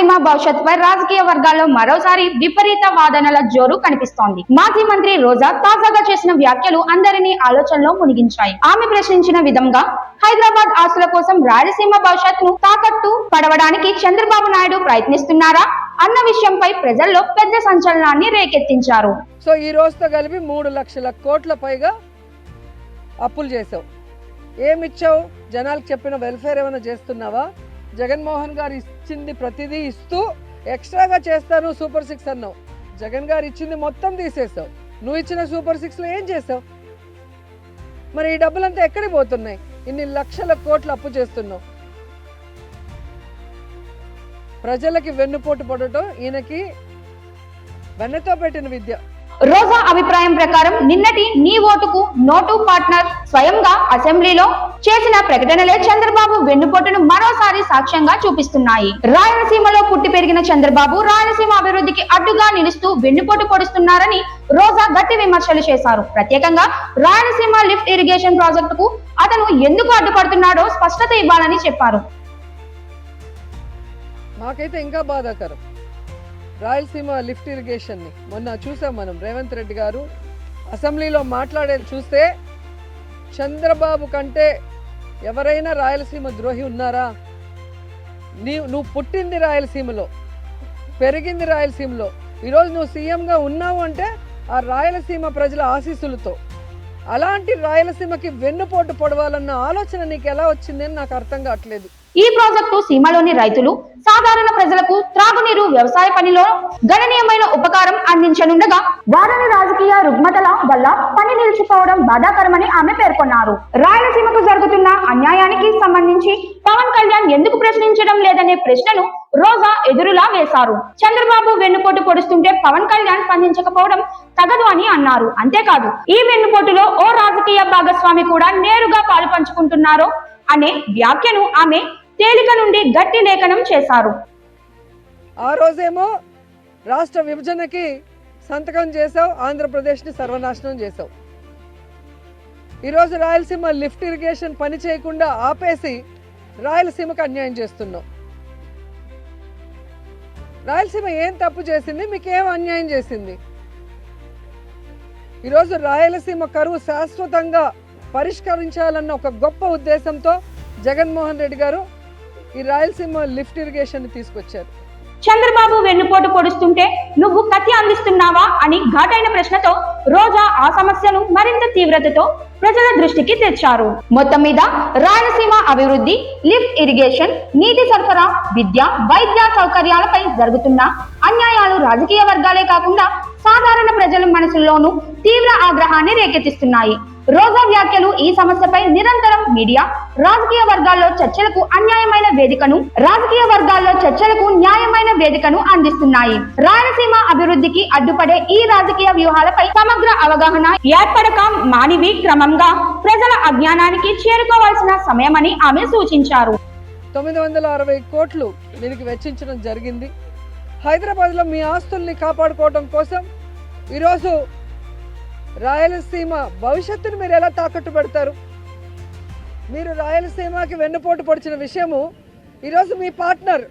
రాయలసీమ భవిష్యత్తుపై రాజకీయ వర్గాల్లో మరోసారి విపరీత వాదనల జోరు కనిపిస్తోంది. మాజీ మంత్రి రోజా తాజాగా చేసిన వ్యాఖ్యలు అందరినీ ఆలోచనలో మునిగించాయి. ఆమె ప్రశ్నించిన విధంగా హైదరాబాద్ ఆస్తుల కోసం రాయలసీమ భవిష్యత్తును తాకట్టు పడవడానికి చంద్రబాబు నాయుడు ప్రయత్నిస్తున్నారా అన్న విషయంపై ప్రజల్లో పెద్ద సంచలనాన్ని రేకెత్తించారు. సో ఈ రోజుతో కలిపి మూడు లక్షల కోట్ల పైగా అప్పులు చేసావు ఏమిచ్చావు? జనాలకు చెప్పిన వెల్ఫేర్ ఏమైనా చేస్తున్నావా? జగన్మోహన్ గారు ఇచ్చింది ప్రతిదీ ఇస్తూ ఎక్స్ట్రాగా చేస్తాను సూపర్ సిక్స్ అన్నావు. జగన్ గారు ఇచ్చింది మొత్తం తీసేసావు. నువ్వు ఇచ్చిన సూపర్ సిక్స్లో ఏం చేసావు? మరి ఈ డబ్బులంతా ఎక్కడికి పోతున్నాయి? ఇన్ని లక్షల కోట్లు అప్పు చేస్తున్నావు. ప్రజలకి వెన్నుపోటు పడటం ఈయనకి వెన్నతో పెట్టిన విద్య. రోజా అభిప్రాయం ప్రకారం నిన్నటి నీ ఓటుకు నోటు పార్ట్నర్ స్వయంగా అసెంబ్లీలో చేసిన ప్రకటనలే చంద్రబాబు వెన్నుపోటును మరోసారి సాక్ష్యంగా చూపిస్తున్నాయి. రాయలసీమలో పుట్టి పెరిగిన చంద్రబాబు రాయలసీమ అభివృద్ధికి అడ్డుగా నిలుస్తూ వెన్నుపోటు పొడుస్తున్నారని రోజా గట్టి విమర్శలు చేశారు. ప్రత్యేకంగా రాయలసీమ లిఫ్ట్ ఇరిగేషన్ ప్రాజెక్టుకు అతను ఎందుకు అడ్డుపడుతున్నాడో స్పష్టత ఇవ్వాలని చెప్పారు. మాకైతే ఇంకా బాధాకరం. రాయలసీమ లిఫ్ట్ ఇరిగేషన్ని మొన్న చూసాం మనం రేవంత్ రెడ్డి గారు. అసెంబ్లీలో మాట్లాడేది చూస్తే చంద్రబాబు కంటే ఎవరైనా రాయలసీమ ద్రోహి ఉన్నారా? నీ నువ్వు పుట్టింది రాయలసీమలో పెరిగింది రాయలసీమలో. ఈరోజు నువ్వు సీఎంగా ఉన్నావు అంటే ఆ రాయలసీమ ప్రజల ఆశీస్సులతో. అలాంటి రాయలసీమకి వెన్నుపోటు పొడవాలన్న ఆలోచన నీకు ఎలా వచ్చిందని నాకు అర్థం కావట్లేదు. ఈ ప్రాజెక్టు సీమలోని రైతులు సాధారణ ప్రజలకు త్రాగునీరు వ్యవసాయ పనిలో గణనీయమైన ఉపకారం అందించనుండగా వారిని రాజకీయ రుగ్మతల వల్ల పని నిలిచిపోవడం బాధాకరమని ఆమె పేర్కొన్నారు. రాయలసీమకు జరుగుతున్న అన్యాయానికి సంబంధించి పవన్ కళ్యాణ్ ఎందుకు ప్రశ్నించడం లేదనే ప్రశ్నను రోజా ఎదురులా వేశారు. చంద్రబాబు వెన్నుపోటు పొడుస్తుంటే పవన్ కళ్యాణ్ స్పందించకపోవడం తగదు అని అన్నారు. అంతేకాదు ఈ వెన్నుపోటులో ఓ రాజకీయ భాగస్వామి కూడా నేరుగా పాలు పంచుకుంటున్నారో అనే వ్యాఖ్యను ఆమె తేలిక నుండి గట్టి లేఖనం చేశారు. ఆ రోజేమో రాష్ట్ర విభజనకి సంతకం చేసావు ఆంధ్రప్రదేశ్ని సర్వనాశనం చేసావు ఈరోజు రాయలసీమ లిఫ్ట్ ఇరిగేషన్ పని చేయకుండా ఆపేసి రాయలసీమకు అన్యాయం చేస్తున్నావు. రాయలసీమ ఏం తప్పు చేసింది? మీకేం అన్యాయం చేసింది? ఈరోజు రాయలసీమ కరువు శాశ్వతంగా పరిష్కరించాలన్న ఒక గొప్ప ఉద్దేశంతో జగన్మోహన్ రెడ్డి గారు ఈ రాయలసీమ లిఫ్ట్ ఇరిగేషన్ తీసుకొచ్చారు. చంద్రబాబు వెన్నుపోటు పొడుస్తుంటే నువ్వు కత్తి అందిస్తున్నావా అని ఘాటైన ప్రశ్నతో రోజా ఆ సమస్యను మరింత తీవ్రతతో ప్రజల దృష్టికి తెచ్చారు. మొత్తం మీద రాయలసీమ అభివృద్ధి లిఫ్ట్ ఇరిగేషన్ నీటి సరఫరా విద్య వైద్య సౌకర్యాలపై జరుగుతున్న అన్యాయాలు రాజకీయ వర్గాలే కాకుండా సాధారణ ప్రజల మనసుల్లోనూ తీవ్ర ఆగ్రహాన్ని రేకెత్తిస్తున్నాయి. రోజా వ్యాఖ్యలు ఈ సమస్యపై నిరంతరం మీడియా రాజకీయ వర్గాల్లో చర్చలకు అన్యాయమైన వేదికను రాజకీయ వర్గాల్లో చర్చలకు న్యాయమైన వేదికను అందిస్తున్నాయి. రాయలసీమ అభివృద్ధికి అడ్డుపడే ఈ రాజకీయ వ్యూహాలపై సమగ్ర అవగాహన ఏర్పడక మానివి క్రమంగా ప్రజల అజ్ఞానానికి చేరుకోవాల్సిన సమయమని ఆమె సూచించారు. తొమ్మిది వందల అరవై కోట్లు దీనికి వెచ్చించడం జరిగింది. హైదరాబాద్లో మీ ఆస్తుల్ని కాపాడుకోవడం కోసం ఈరోజు రాయలసీమ భవిష్యత్తును మీరు ఎలా తాకట్టు పెడతారు? మీరు రాయలసీమకి వెన్నుపోటు పొడిచిన విషయము ఈరోజు మీ పార్ట్నర్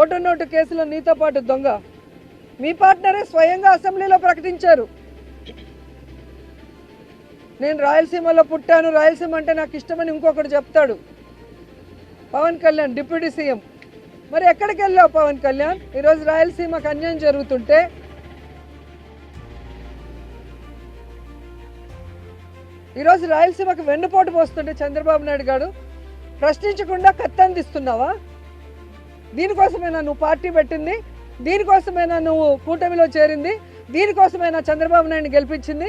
ఓటు నోటు కేసులో నీతో పాటు దొంగ. మీ పార్ట్నరే స్వయంగా అసెంబ్లీలో ప్రకటించారు. నేను రాయలసీమలో పుట్టాను. రాయలసీమ అంటే నాకు ఇష్టమని ఇంకొకటి చెప్తాడు. Pawan Kalyan deputy CM. మరి ఎక్కడికి వెళ్ళావు పవన్ కళ్యాణ్? ఈరోజు రాయలసీమకు అన్యాయం జరుగుతుంటే ఈరోజు రాయలసీమకు వెన్నుపోటు పోస్తుంటే చంద్రబాబు నాయుడు గారు ప్రశ్నించకుండా కత్తందిస్తున్నావా? దీనికోసమే నువ్వు పార్టీ పెట్టింది? దీనికోసమైనా నువ్వు కూటమిలో చేరింది? దీనికోసమైనా చంద్రబాబు నాయుడు గెలిపించింది?